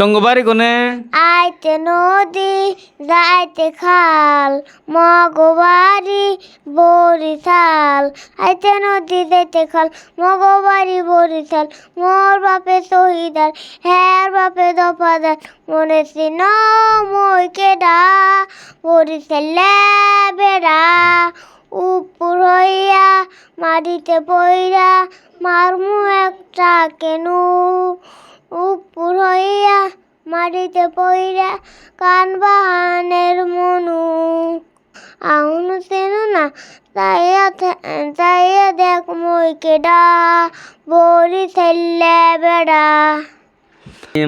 তঙ্গবাড়ি কোনে? আইতে নদী, যাইতে খাল, মগবাড়ি, বরিশাল। আইতে নদী, যাইতে খাল, মগবাড়ি, বরিশাল। মোর বাপে শহীদার হ্যার বাপে দফাদার। মনে সিন মই কেডা? বরিশালে বেড়া। উপর হইয়া মাটিতে পইরা মারমু একটা কেনু। উপর হইয়া মাটিতে পইরা কান বাহানের মনু আউন সেন না, তাইয়া তাইয়া দেখ মই কেডা বরি ছেলে বেড়া।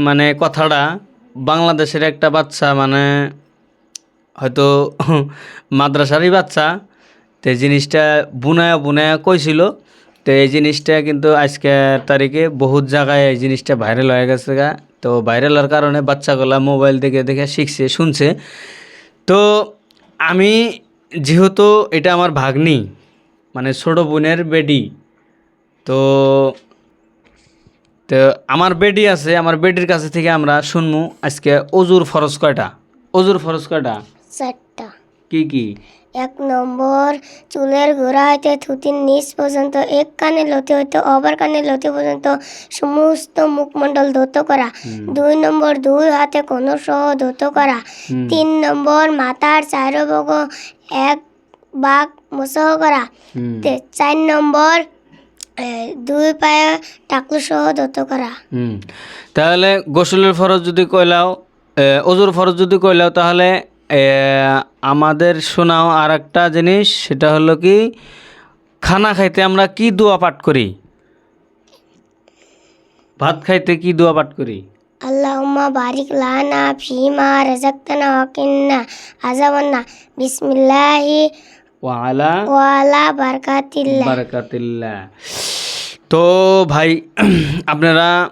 মানে কথাটা বাংলাদেশের একটা বাচ্চা মানে হয়তো মাদ্রাসারই বাচ্চা, তো জিনিসটা বুনায়া বুনায়া কইছিল। তো এই জিনিসটা কিন্তু আজকের তারিখে বহুত জায়গায় এই জিনিসটা ভাইরাল হয়ে গেছে গা। তো ভাইরাল হওয়ার কারণে বাচ্চাগুলা মোবাইল দেখে দেখে শিখছে শুনছে। তো আমি যেহেতু এটা আমার ভাগ্নি মানে ছোট বোনের বেডি তো তো আমার বেডি আছে আমার বেডির কাছে থেকে আমরা শুনব আজকে অজুর ফরজ কয়টা? অজুর ফরজ কয়টা? চারটা। কি কি? এক নম্বর চুলের গোড়া হইতে থুতির নিচ পর্যন্ত এক কানে লতি হইতে অপর কানে লতি পর্যন্ত সমস্ত মুখমণ্ডল ধৌত করা। দুই নম্বর দুই হাতে কোন সহ ধৌত করা। তিন নম্বর মাথার চারোবগ এক বাঘ মোসহ করা। তে- চার নম্বর দুই পায়ে টাকলু সহ ধৌত করা। তাহলে গোসলের ফরজ যদি কইলাও অজুর ফরজ যদি কইলাও তাহলে আমাদের শোনাও আর একটা জিনিস সেটা হলো কি খানা খাইতে আমরা কি দোয়া পাঠ করি? ভাত খাইতে কি দোয়া পাঠ করি? আল্লাহুম্মা বারিক লানা ফিমা রাযাকতানা ওয়াকিন্না আযাবান্না। বিসমিল্লাহি ওয়ালা ওয়ালা বারকাতিল্লাহ। বারাকাতিল্লাহ। তো ভাই আপনারা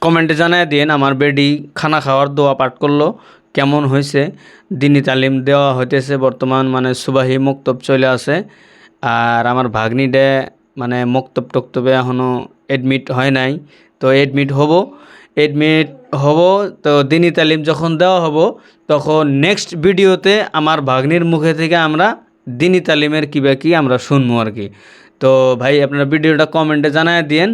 কমেন্টে জানায় দিন আমার বেডি খানা খাওয়ার দোয়া পাঠ করল। কেমন হয়েছে? দিনী তালিম দেওয়া হইতেছে বর্তমান মানে সুবাহি মক্তব চলে আসে আর আমার ভাগ্নিডে মানে মক্তব টক্তবে এখনও এডমিট হয় নাই। তো এডমিট হব এডমিট হব, তো দিনী তালিম যখন দেওয়া হব, তখন নেক্সট ভিডিওতে আমার ভাগ্নির মুখে থেকে আমরা দিনী তালিমের কী বা কী আমরা শুনব আর কি। তো ভাই, আপনারা ভিডিওটা কমেন্টে জানায় দিয়েন।